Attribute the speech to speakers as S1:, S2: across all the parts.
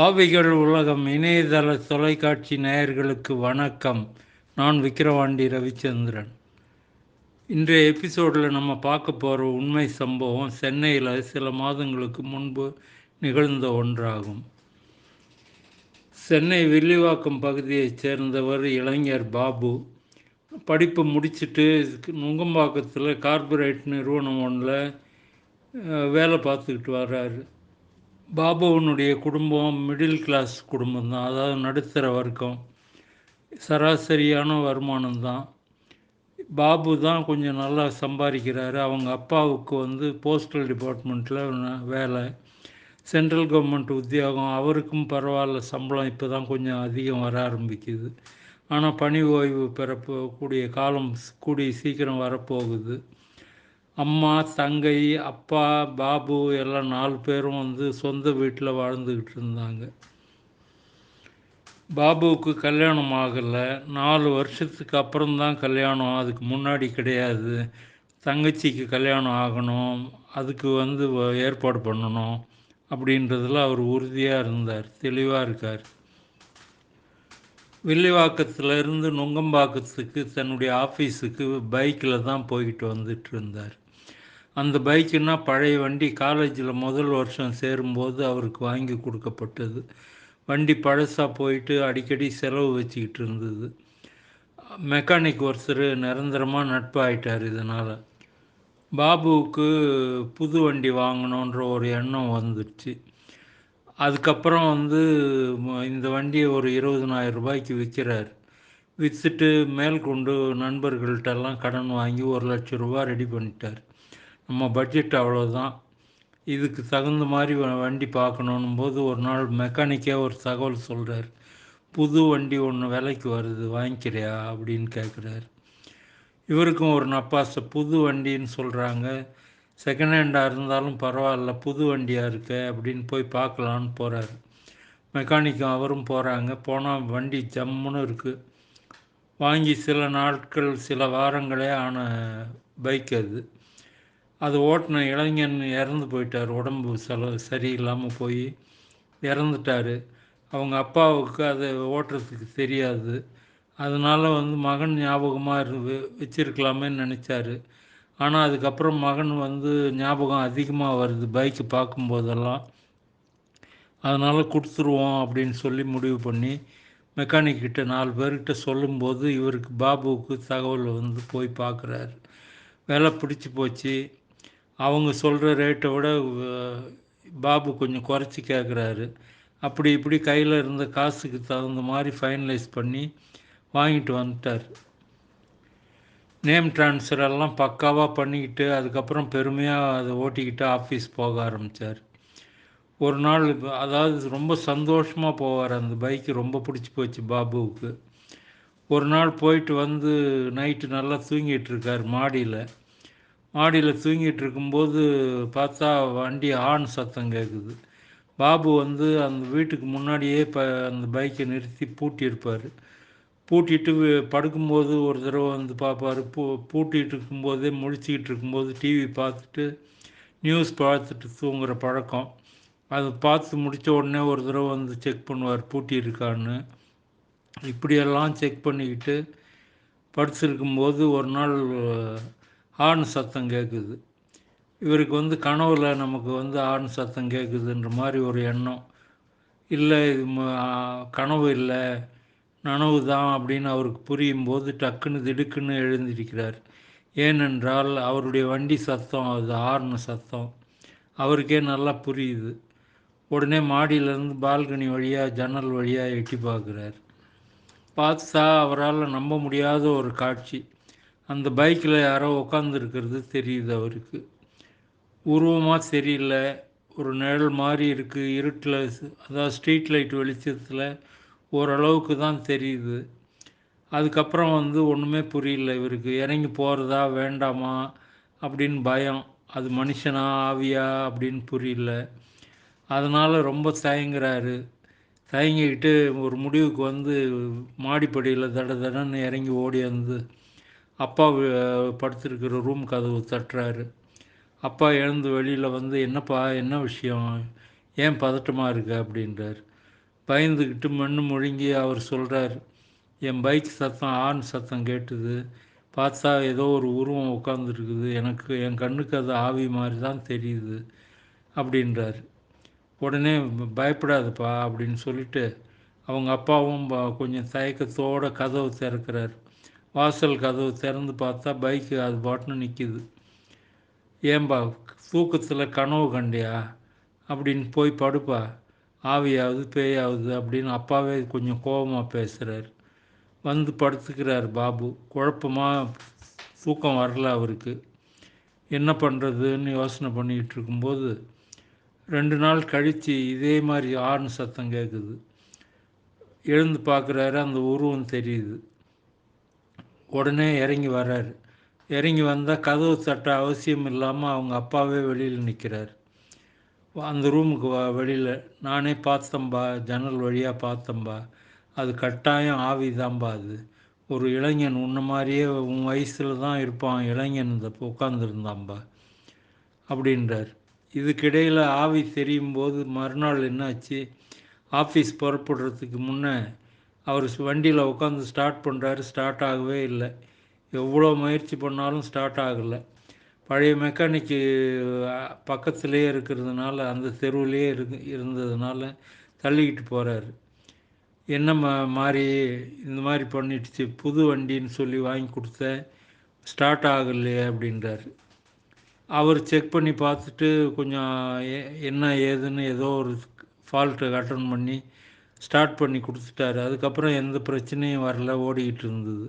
S1: ஆவிகள் உலகம் இணையதள தொலைக்காட்சி நேயர்களுக்கு வணக்கம். நான் விக்கிரவாண்டி ரவிச்சந்திரன். இன்றைய எபிசோடில் நம்ம பார்க்க போகிற உண்மை சம்பவம் சென்னையில் சில மாதங்களுக்கு முன்பு நிகழ்ந்த ஒன்றாகும். சென்னை வில்லிவாக்கம் பகுதியைச் சேர்ந்தவர் இளைஞர் பாபு. படிப்பு முடிச்சுட்டு நுங்கம்பாக்கத்தில் கார்பரேட் நிறுவனம் ஒன்றில் வேலை பார்த்துக்கிட்டு வர்றாரு. பாபுவனுடைய குடும்பம் மிடில் கிளாஸ் குடும்பம் தான் அதாவது நடுத்தர வர்க்கம். சராசரியான வருமானம் தான் பாபு தான் கொஞ்சம் நல்லா சம்பாதிக்கிறாரு. அவங்க அப்பாவுக்கு வந்து போஸ்டல் டிபார்ட்மெண்ட்டில் வேலை. சென்ட்ரல் கவர்மெண்ட் உத்தியோகம். அவருக்கும் பரவாயில்ல. சம்பளம் இப்போ தான் கொஞ்சம் அதிகம் வர ஆரம்பிக்குது. ஆனால் பணி ஓய்வு பெறப்போகக்கூடிய காலம் கூடிய சீக்கிரம் வரப்போகுது. அம்மா தங்கை அப்பா பாபு எல்லாம் நாலு பேரும் வந்து சொந்த வீட்டில் வாழ்ந்துக்கிட்டு இருந்தாங்க. பாபுவுக்கு கல்யாணம் ஆகலை. நாலு வருஷத்துக்கு அப்புறம் தான் கல்யாணம். அதுக்கு முன்னாடி கிடையாது. தங்கச்சிக்கு கல்யாணம் ஆகணும். அதுக்கு வந்து ஏற்பாடு பண்ணணும் அப்படின்றதில் அவர் உறுதியாக இருந்தார். தெளிவாக இருக்கார். வில்லிவாக்கத்தில் இருந்து நுங்கம்பாக்கத்துக்கு தன்னுடைய ஆஃபீஸுக்கு பைக்கில் தான் போய்கிட்டு வந்துட்டு இருந்தார். அந்த பைக்குன்னா பழைய வண்டி காலேஜில் முதல் வருஷம் சேரும்போது அவருக்கு வாங்கி கொடுக்கப்பட்டது. வண்டி பழசாக போயிட்டு அடிக்கடி செலவு வச்சுக்கிட்டு இருந்தது. மெக்கானிக் ஒருத்தர் நிரந்தரமாக நட்பாயிட்டார் இதனால். பாபுவுக்கு புது வண்டி வாங்கணுன்ற ஒரு எண்ணம் வந்துடுச்சு. அதுக்கப்புறம் வந்து இந்த வண்டியை ஒரு இருபதனாயிரம் ரூபாய்க்கு விற்கிறார். விற்றுட்டு மேற்கொண்டு நண்பர்கள்ட்டெல்லாம் கடன் வாங்கி ஒரு லட்சம் ரூபா ரெடி பண்ணிட்டார். நம்ம பட்ஜெட் அவ்வளோதான் இதுக்கு தகுந்த மாதிரி வண்டி பார்க்கணும் போது ஒரு நாள் மெக்கானிக்கே ஒரு தகவல் சொல்கிறார் புது வண்டி ஒன்று விலைக்கு வருது வாங்கிக்கிறியா? அப்படின்னு கேட்குறாரு இவருக்கும் ஒரு நப்பாசை புது வண்டின்னு சொல்கிறாங்க செகண்ட் ஹேண்டாக இருந்தாலும் பரவாயில்ல புது வண்டியாக இருக்கு அப்படின்னு போய் பார்க்கலான்னு போகிறாரு மெக்கானிக்கும் அவரும் போகிறாங்க போனால் வண்டி ஜம்முன்னு இருக்குது வாங்கி சில நாட்கள் சில வாரங்களே ஆன பைக் அது. அது ஓட்டின இளைஞன் இறந்து போயிட்டார். உடம்பு செல சரியில்லாமல் போய் இறந்துட்டார். அவங்க அப்பாவுக்கு அதை ஓட்டுறதுக்கு தெரியாது. அதனால் வந்து மகன் ஞாபகமாக இரு வச்சிருக்கலாமேன்னு நினச்சாரு. ஆனால் அதுக்கப்புறம் மகன் வந்து ஞாபகம் அதிகமாக வருது. பைக்கு பார்க்கும்போதெல்லாம். அதனால் கொடுத்துருவோம் அப்படின்னு சொல்லி முடிவு பண்ணி மெக்கானிக்கிட்ட நாலு பேர்கிட்ட சொல்லும்போது இவருக்கு பாபுவுக்கு தகவல் வந்து போய் பார்க்குறாரு. வேலை பிடிச்சி போச்சு. அவங்க சொல்கிற ரேட்டை விட பாபு கொஞ்சம் குறைச்சி கேட்குறாரு அப்படி இப்படி கையில் இருந்த காசுக்கு தகுந்த மாதிரி ஃபைனலைஸ் பண்ணி வாங்கிட்டு வந்துட்டார். நேம் ட்ரான்ஸ்ஃபர் எல்லாம் பக்காவாக பண்ணிக்கிட்டு அதுக்கப்புறம் பெருமையாக அதை ஓட்டிக்கிட்டு ஆஃபீஸ் போக ஆரம்பித்தார் ஒரு நாள் அதாவது ரொம்ப சந்தோஷமாக போவார் அந்த பைக்கு ரொம்ப பிடிச்சி போச்சு பாபுவுக்கு. ஒரு நாள் போயிட்டு வந்து நைட்டு நல்லா தூங்கிட்டு இருக்கார் மாடியில். மாடியில் தூங்கிட்டு இருக்கும்போது பார்த்தா வண்டி ஆண் சத்தம் கேட்குது பாபு வந்து அந்த வீட்டுக்கு முன்னாடியே இப்போ அந்த பைக்கை நிறுத்தி பூட்டியிருப்பார். பூட்டிட்டு படுக்கும்போது ஒரு தடவை வந்து பார்ப்பார் பூ பூட்டிகிட்டு இருக்கும்போதே முழிச்சிக்கிட்டு இருக்கும்போது டிவி பார்த்துட்டு நியூஸ் பார்த்துட்டு தூங்குகிற பழக்கம். அதை பார்த்து முடித்த உடனே ஒரு தடவை வந்து செக் பண்ணுவார் பூட்டி இருக்கான்னு இப்படியெல்லாம் செக் பண்ணிக்கிட்டு படுத்திருக்கும்போது ஒரு நாள் ஆண் சத்தம் கேட்குது. இவருக்கு வந்து கனவுல நமக்கு வந்து ஆண் சத்தம் கேட்குதுன்ற மாதிரி ஒரு எண்ணம். இல்லை இது கனவு இல்லை. நனவு தான் அப்படின்னு அவருக்கு புரியும் போது டக்குன்னு திடுக்குன்னு எழுந்திருக்கிறார். ஏனென்றால் அவருடைய வண்டி சத்தம் அது ஹார்ன் சத்தம். அவருக்கே நல்லா புரியுது. உடனே மாடியிலேருந்து பால்கனி வழியாக ஜன்னல் வழியாக எட்டி பார்க்குறார். பார்த்தா அவரால் நம்ப முடியாத ஒரு காட்சி. அந்த பைக்கில் யாரோ உட்காந்துருக்கிறது தெரியுது அவருக்கு. உருவமாக தெரியல. ஒரு நிழல் மாதிரி இருக்குது இருட்டில் அதாவது ஸ்ட்ரீட் லைட் வெளிச்சத்தில் ஓரளவுக்கு தான் தெரியுது. அதுக்கப்புறம் வந்து ஒன்றுமே புரியல இவருக்கு. இறங்கி போகிறதா வேண்டாமா அப்படின்னு பயம். அது மனுஷனா ஆவியா அப்படின்னு புரியல. அதனால் ரொம்ப தயங்குறாரு. தயங்கிக்கிட்டு ஒரு முடிவுக்கு வந்து மாடிப்படியில் தட தடன்னு இறங்கி ஓடி வந்து அப்பா படுத்திருக்கிற ரூம் கதவு தட்டுறாரு. அப்பா எழுந்து வெளியில் வந்து என்னப்பா என்ன விஷயம்? ஏன் பதட்டமாக இருக்க? அப்படின்றார். பயந்துக்கிட்டு மண்ணு முழுங்கி அவர் சொல்கிறார் என் பைக் சத்தம் ஆண் சத்தம் கேட்டுது. பார்த்தா ஏதோ ஒரு உருவம் உட்காந்துருக்குது எனக்கு என் கண்ணுக்கு அது ஆவி மாதிரி தான் தெரியுது அப்படின்றார். உடனே பயப்படாதப்பா அப்படின்னு சொல்லிட்டு அவங்க அப்பாவும் கொஞ்சம் தயக்கத்தோட கதவு திறக்கிறார். வாசல் கதவு திறந்து பார்த்தா பைக்கு அது பாட்டுன்னு நிற்கிது ஏன்பா தூக்கத்தில் கனவு கண்டியா? அப்படின்னு போய் படுப்பா. ஆவியாவது பேயாவது அப்படின்னு அப்பாவே கொஞ்சம் கோபமாக பேசுகிறார் வந்து படுத்துக்கிறார் பாபு. குழப்பமாக தூக்கம் வரல அவருக்கு. என்ன பண்ணுறதுன்னு யோசனை பண்ணிக்கிட்டு இருக்கும்போது ரெண்டு நாள் கழித்து இதே மாதிரி ஆர்ன் சத்தம் கேட்குது எழுந்து பார்க்குறாரு அந்த உருவம் தெரியுது. உடனே இறங்கி வர்றாரு. இறங்கி வந்தால் கதவு தட்ட அவசியம் இல்லாமல் அவங்க அப்பாவே வெளியில் நிற்கிறார் அந்த ரூமுக்கு வ வெளியில். நானே பார்த்தம்பா ஜன்னல் வழியாக பார்த்தம்பா அது கட்டாயம் ஆவிதான்பா அது. ஒரு இளைஞன் உன்ன மாதிரியே உன் வயசில் தான் இருப்பான் இளைஞன் இந்த உட்காந்துருந்தாம்பா அப்படின்றார். இதுக்கிடையில் ஆவி தெரியும் போது மறுநாள் என்னாச்சு? ஆஃபீஸ் புறப்படுறதுக்கு முன்னே அவர் வண்டியில் உட்காந்து ஸ்டார்ட் பண்ணுறாரு ஸ்டார்ட் ஆகவே இல்லை. எவ்வளோ முயற்சி பண்ணாலும் ஸ்டார்ட் ஆகலை. பழைய மெக்கானிக்கு பக்கத்துலேயே இருக்கிறதுனால அந்த தெருவுலேயே இருக்கு இருந்ததுனால தள்ளிக்கிட்டு போகிறாரு என்ன மா மாதிரி இந்த மாதிரி பண்ணிடுச்சு புது வண்டின்னு சொல்லி வாங்கி கொடுத்த ஸ்டார்ட் ஆகலையே அப்படின்றாரு. அவர் செக் பண்ணி பார்த்துட்டு கொஞ்சம் எ- என்ன ஏதுன்னு ஏதோ ஒரு ஃபால்ட்டை அட்டன் பண்ணி ஸ்டார்ட் பண்ணி கொடுத்துட்டாரு. அதுக்கப்புறம் எந்த பிரச்சனையும் வரல ஓடிக்கிட்டு இருந்தது.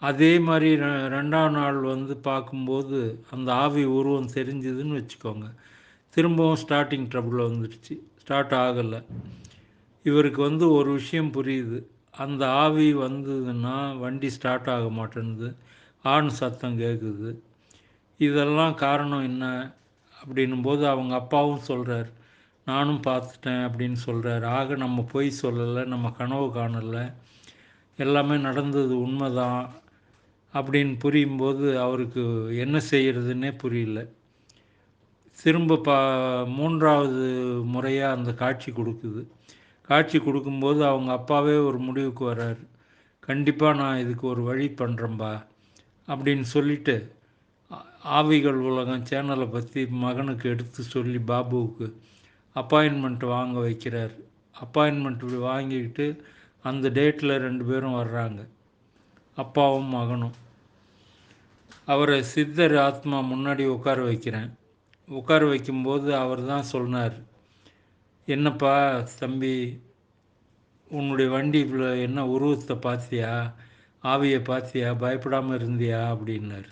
S1: அதே மாதிரி ரெ- ரெண்டாம் நாள் வந்து பார்க்கும்போது அந்த ஆவி உருவம் தெரிஞ்சுதுன்னு வச்சுக்கோங்க. திரும்பவும் ஸ்டார்டிங் ட்ரபுள் வந்துடுச்சு. ஸ்டார்ட் ஆகலை. இவருக்கு வந்து ஒரு விஷயம் புரியுது. அந்த ஆவி வந்ததுன்னா வண்டி ஸ்டார்ட் ஆக மாட்டேன்து ஆண் சத்தம் கேட்குது இதெல்லாம் காரணம் என்ன? அப்படின்னும் போது அவங்க அப்பாவும் சொல்கிறார் நானும் பார்த்துட்டேன் அப்படின்னு சொல்கிறார் ஆக நம்ம பொய் சொல்லலை நம்ம கனவு காணலை. எல்லாமே நடந்தது உண்மைதான். அப்படின்னு புரியும்போது அவருக்கு என்ன செய்கிறதுன்னே புரியல. திரும்ப பா மூன்றாவது முறையாக அந்த காட்சி கொடுக்குது. காட்சி கொடுக்கும்போது அவங்க அப்பாவே ஒரு முடிவுக்கு வர்றாரு. கண்டிப்பாக நான் இதுக்கு ஒரு வழி பண்ணுறேன்பா அப்படின்னு சொல்லிட்டு ஆவிகள் உலகம் சேனலை பற்றி மகனுக்கு எடுத்து சொல்லி பாபுவுக்கு அப்பாயின்மெண்ட் வாங்க வைக்கிறார். அப்பாயின்மெண்ட் வாங்கிக்கிட்டு அந்த டேட்டில் ரெண்டு பேரும் வர்றாங்க. அப்பாவும் மகனும். அவரை சித்தர் ஆத்மா முன்னாடி உட்கார வைக்கிறேன். உட்கார வைக்கும்போது அவர் தான் சொன்னார் என்னப்பா தம்பி உன்னுடைய வண்டி இவ்வளோ என்ன உருவத்தை பார்த்தியா? ஆவியை பார்த்தியா? பயப்படாமல் இருந்தியா? அப்படின்னாரு.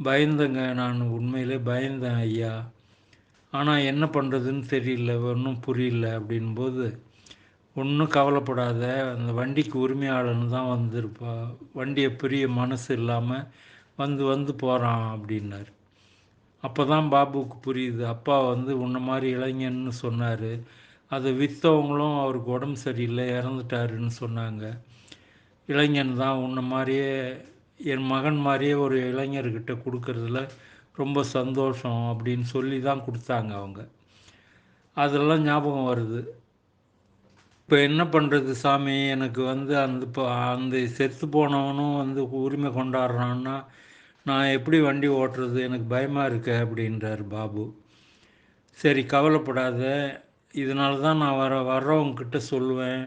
S1: பயந்தங்க நான் உண்மையிலே பயந்தேன் ஐயா. ஆனால் என்ன பண்ணுறதுன்னு தெரியல ஒன்றும் புரியல அப்படின்போது ஒன்றும் கவலைப்படாத. அந்த வண்டிக்கு உரிமையாளன் தான் வந்திருப்பா. வண்டியை பெரிய மனசு இல்லாமல் வந்து வந்து போகிறான் அப்படின்னார். அப்போ தான் பாபுவுக்கு புரியுது. அப்பா வந்து உன்ன மாதிரி இளைஞன்னு சொன்னார். அதை விற்றவங்களும் அவருக்கு உடம்பு சரியில்லை இறந்துட்டாருன்னு சொன்னாங்க. இளைஞன் தான் உன்ன மாதிரியே என் மகன் மாதிரியே ஒரு இளைஞர்கிட்ட கொடுக்கறதுல ரொம்ப சந்தோஷம் அப்படின்னு சொல்லி தான் கொடுத்தாங்க அவங்க. அதெல்லாம் ஞாபகம் வருது. இப்போ என்ன பண்ணுறது சாமி? எனக்கு வந்து அந்த இப்போ அந்த செத்து போனவனும் வந்து உரிமை கொண்டாடுறான்னா நான் எப்படி வண்டி ஓட்டுறது? எனக்கு பயமாக இருக்கு அப்படின்றார் பாபு. சரி கவலைப்படாத. இதனால தான் நான் வர வர்றவங்கக்கிட்ட சொல்லுவேன்.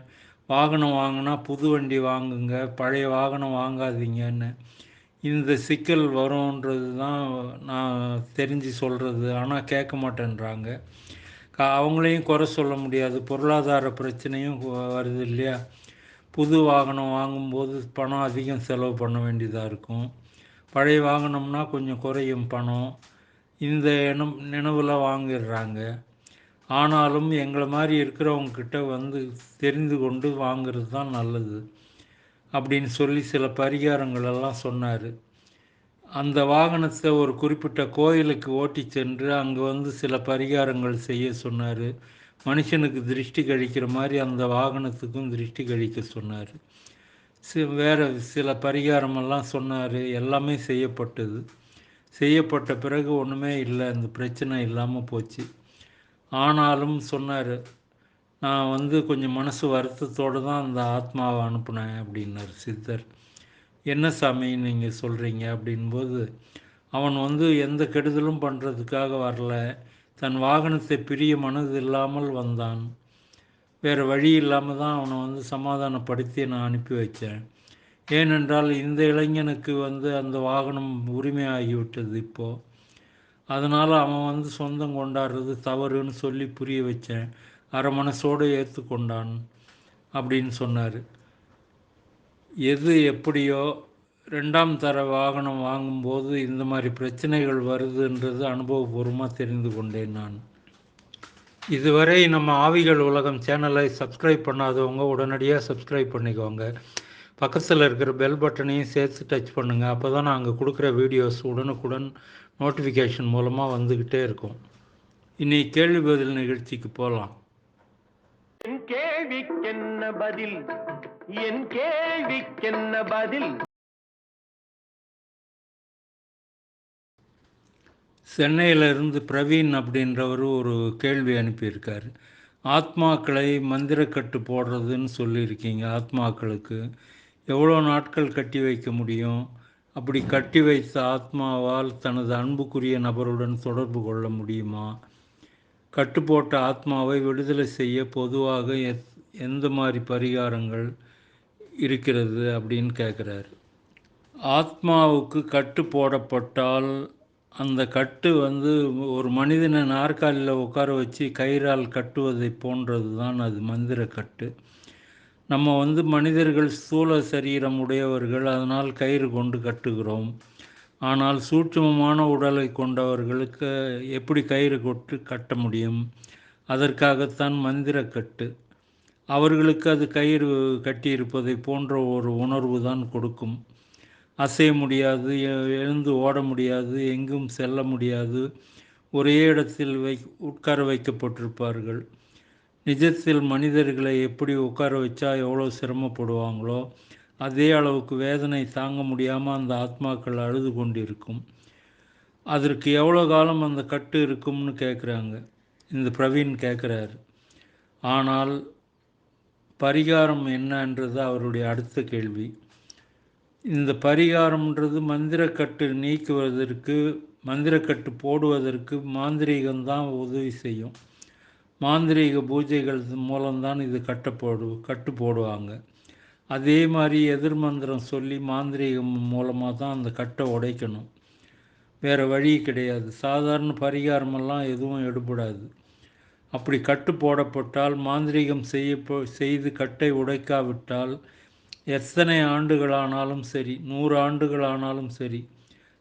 S1: வாகனம் வாங்கினா புது வண்டி வாங்குங்க. பழைய வாகனம் வாங்காதீங்கன்னு. இந்த சிக்கல் வரும்ன்றது தான் நான் தெரிஞ்சு சொல்கிறது ஆனால் கேட்க மாட்டேன்றாங்க. அவங்களையும் குறை சொல்ல முடியாது. பொருளாதார பிரச்சனையும் வருது இல்லையா? புது வாகனம் வாங்கும்போது பணம் அதிகம் செலவு பண்ண வேண்டியதாக இருக்கும். பழைய வாகனம்னா கொஞ்சம் குறையும் பணம். இந்த இனம் நினைவில் வாங்கிடுறாங்க. ஆனாலும் எங்களை மாதிரி இருக்கிறவங்கக்கிட்ட வந்து தெரிந்து கொண்டு வாங்குறது தான் நல்லது. அப்படின்னு சொல்லி சில பரிகாரங்களெல்லாம் சொன்னார். அந்த வாகனத்தை ஒரு குறிப்பிட்ட கோயிலுக்கு ஓட்டி சென்று அங்கே வந்து சில பரிகாரங்கள் செய்ய சொன்னார். மனுஷனுக்கு திருஷ்டி கழிக்கிற மாதிரி அந்த வாகனத்துக்கும் திருஷ்டி கழிக்க சொன்னார். சி வேறு சில பரிகாரமெல்லாம் சொன்னார். எல்லாமே செய்யப்பட்டது. செய்யப்பட்ட பிறகு ஒன்றுமே இல்லை. இந்த பிரச்சனை இல்லாமல் போச்சு. ஆனாலும் சொன்னார் நான் வந்து கொஞ்சம் மனசு வருத்தத்தோடு தான் அந்த ஆத்மாவை அனுப்புனேன் அப்படின்னார் சித்தர். என்ன சாமி நீங்கள் சொல்கிறீங்க அப்படின்போது அவன் வந்து எந்த கெடுதலும் பண்ணுறதுக்காக வரல. தன் வாகனத்தை பிரிய மனது இல்லாமல் வந்தான். வேறு வழி இல்லாமல் தான் அவனை வந்து சமாதானப்படுத்தி நான் அனுப்பி வச்சேன். ஏனென்றால் இந்த இளைஞனுக்கு வந்து அந்த வாகனம் உரிமையாகிவிட்டது இப்போது அதனால் அவன் வந்து சொந்தம் கொண்டாடுறது தவறுன்னு சொல்லி புரிய வச்சேன். அரை மனசோடு ஏற்றுக்கொண்டான் அப்படின்னு சொன்னார். எது எப்படியோ ரெண்டாம் தர வாகனம் வாங்கும்போது இந்த மாதிரி பிரச்சனைகள் வருதுன்றது அனுபவபூர்வமாக தெரிந்து கொண்டேன் நான். இதுவரை நம்ம ஆவிகள் உலகம் சேனலை சப்ஸ்கிரைப் பண்ணாதவங்க உடனடியாக சப்ஸ்கிரைப் பண்ணிக்கோங்க. பக்கத்தில் இருக்கிற பெல் பட்டனையும் சேர்த்து டச் பண்ணுங்கள் அப்போ தான் நாங்கள் கொடுக்குற வீடியோஸ் உடனுக்குடன் நோட்டிஃபிகேஷன் மூலமாக வந்துக்கிட்டே இருக்கும். இனி கேள்வி பதில் நிகழ்ச்சிக்கு போகலாம்
S2: கேள்விக்கென்ன பதில்? என் கேள்விக்கென்ன பதில்?
S1: சென்னையிலிருந்து பிரவீன் அப்படின்றவர் ஒரு கேள்வி அனுப்பியிருக்கார். ஆத்மாக்களை மந்திரக்கட்டு போடுறதுன்னு சொல்லியிருக்கீங்க ஆத்மாக்களுக்கு. எவ்வளோ நாட்கள் கட்டி வைக்க முடியும்? அப்படி கட்டி வைத்த ஆத்மாவால் தனது அன்புக்குரிய நபருடன் தொடர்பு கொள்ள முடியுமா? கட்டுப்போட்ட ஆத்மாவை விடுதலை செய்ய பொதுவாக எத் எந்த மாதிரி பரிகாரங்கள் இருக்கிறது அப்படின்னு கேட்குறாரு ஆத்மாவுக்கு கட்டு போடப்பட்டால் அந்த கட்டு வந்து ஒரு மனிதனை நாற்காலியில் உட்கார வச்சு கயிறால் கட்டுவதை போன்றது தான் அது மந்திர கட்டு. நம்ம வந்து மனிதர்கள் ஸ்தூல சரீரம் உடையவர்கள் அதனால் கயிறு கொண்டு கட்டுகிறோம். ஆனால் சூட்சமமான உடலை கொண்டவர்களுக்கு எப்படி கயிறு கொட்டு கட்ட முடியும்? அதற்காகத்தான் மந்திரக்கட்டு அவர்களுக்கு அது கயிறு கட்டியிருப்பதை போன்ற ஒரு உணர்வு தான் கொடுக்கும். அசைய முடியாது எ- எழுந்து ஓட முடியாது எங்கும் செல்ல முடியாது. ஒரே இடத்தில் வை உட்கார வைக்கப்பட்டிருப்பார்கள். நிஜத்தில் மனிதர்களை எப்படி உட்கார வச்சா எவ்வளோ சிரமப்படுவாங்களோ அதே அளவுக்கு வேதனை தாங்க முடியாமல் அந்த ஆத்மாக்கள் அழுது கொண்டிருக்கும். அதற்கு எவ்வளோ காலம் அந்த கட்டு இருக்கும்னு கேட்குறாங்க இந்த பிரவீன் கேட்குறாரு ஆனால் பரிகாரம் என்னன்றது அவருடைய அடுத்த கேள்வி. இந்த பரிகாரம்ன்றது மந்திரக்கட்டு நீக்குவதற்கு மந்திரக்கட்டு போடுவதற்கு மாந்திரீகம்தான் உதவி செய்யும். மாந்திரீக பூஜைகள் மூலம்தான் இது கட்டப்போடு கட்டு போடுவாங்க. அதே மாதிரி எதிர் மந்திரம் சொல்லி மாந்திரீகம் மூலமாக தான் அந்த கட்டை உடைக்கணும். வேறு வழி கிடையாது. சாதாரண பரிகாரமெல்லாம் எதுவும் எடுபடாது. அப்படி கட்டு போடப்பட்டால் மாந்திரீகம் செய்ய செய்து கட்டை உடைக்காவிட்டால் எத்தனை ஆண்டுகளானாலும் சரி நூறு ஆண்டுகளானாலும் சரி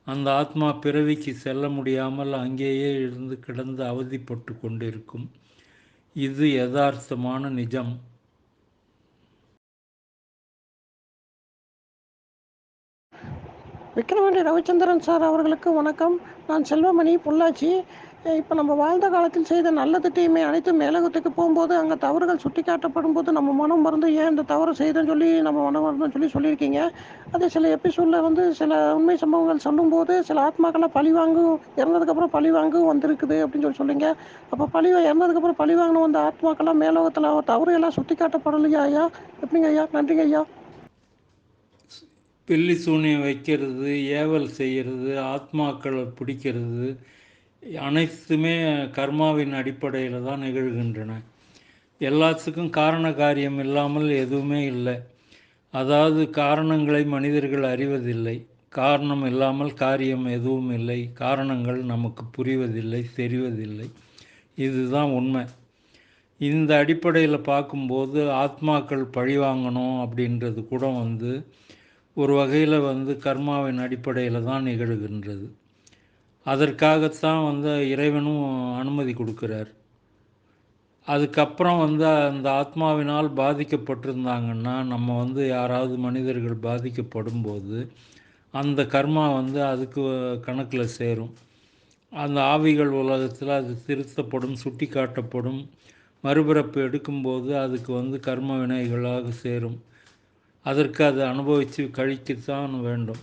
S1: அந்த ஆத்மா பிறவிக்கு செல்ல முடியாமல் அங்கேயே இருந்து கிடந்து அவதிப்பட்டு கொண்டிருக்கும். இது யதார்த்தமான நிஜம்.
S3: விக்கிரவாண்டி ரவிச்சந்திரன் சார் அவர்களுக்கு வணக்கம். நான் செல்வமணி பொள்ளாச்சி. இப்போ நம்ம வாழ்ந்த காலத்தில் செய்த நல்லது தீமை அனைத்து மேலகத்துக்கு போகும்போது அங்கே தவறுகள் சுட்டி காட்டப்படும் போது நம்ம மனம் மறந்து ஏன் இந்த தவறு செய்தோன்னு சொல்லி நம்ம மனம் மறந்துன்னு சொல்லி சொல்லியிருக்கீங்க. அதே சில எபிசோடில் வந்து சில உண்மை சம்பவங்கள் சொல்லும்போது சில ஆத்மாக்கள்லாம் பழி வாங்கும் இறந்ததுக்கப்புறம் பழி வாங்கும் வந்திருக்குது அப்படின்னு சொல்லி சொல்லுங்க. அப்போ பழி இறந்ததுக்கப்புறம் பழி வாங்கின வந்த ஆத்மாக்கெல்லாம் மேலோகத்தில் தவறு எல்லாம் சுட்டி காட்டப்படலையா ஐயா? எப்படிங்க ஐயா? நன்றிங்க ஐயா.
S1: பில்லி சூனியம் வைக்கிறது ஏவல் செய்கிறது ஆத்மாக்களை பிடிக்கிறது அனைத்துமே கர்மாவின் அடிப்படையில் தான் நிகழ்கின்றன. எல்லாத்துக்கும் காரண காரியம் இல்லாமல் எதுவுமே இல்லை. அதாவது காரணங்களை மனிதர்கள் அறிவதில்லை. காரணம் இல்லாமல் காரியம் எதுவும் இல்லை. காரணங்கள் நமக்கு புரிவதில்லை தெரிவதில்லை. இதுதான் உண்மை. இந்த அடிப்படையில் பார்க்கும்போது ஆத்மாக்கள் பழி வாங்கணும் அப்படின்றது கூட வந்து ஒரு வகையில் வந்து கர்மாவின் அடிப்படையில் தான் நிகழ்கின்றது. அதற்காகத்தான் வந்து இறைவனும் அனுமதி கொடுக்குறார். அதுக்கப்புறம் வந்து அந்த ஆத்மாவினால் பாதிக்கப்பட்டிருந்தாங்கன்னா நம்ம வந்து யாராவது மனிதர்கள் பாதிக்கப்படும்போது அந்த கர்மா வந்து அதுக்கு கணக்கில் சேரும். அந்த ஆவிகள் உலகத்தில் அது திருத்தப்படும் சுட்டி காட்டப்படும் மறுபிறப்பு எடுக்கும்போது அதுக்கு வந்து கர்ம வினைகளாக சேரும். அதற்கு அதை அனுபவித்து கழிக்கத்தான் வேண்டும்.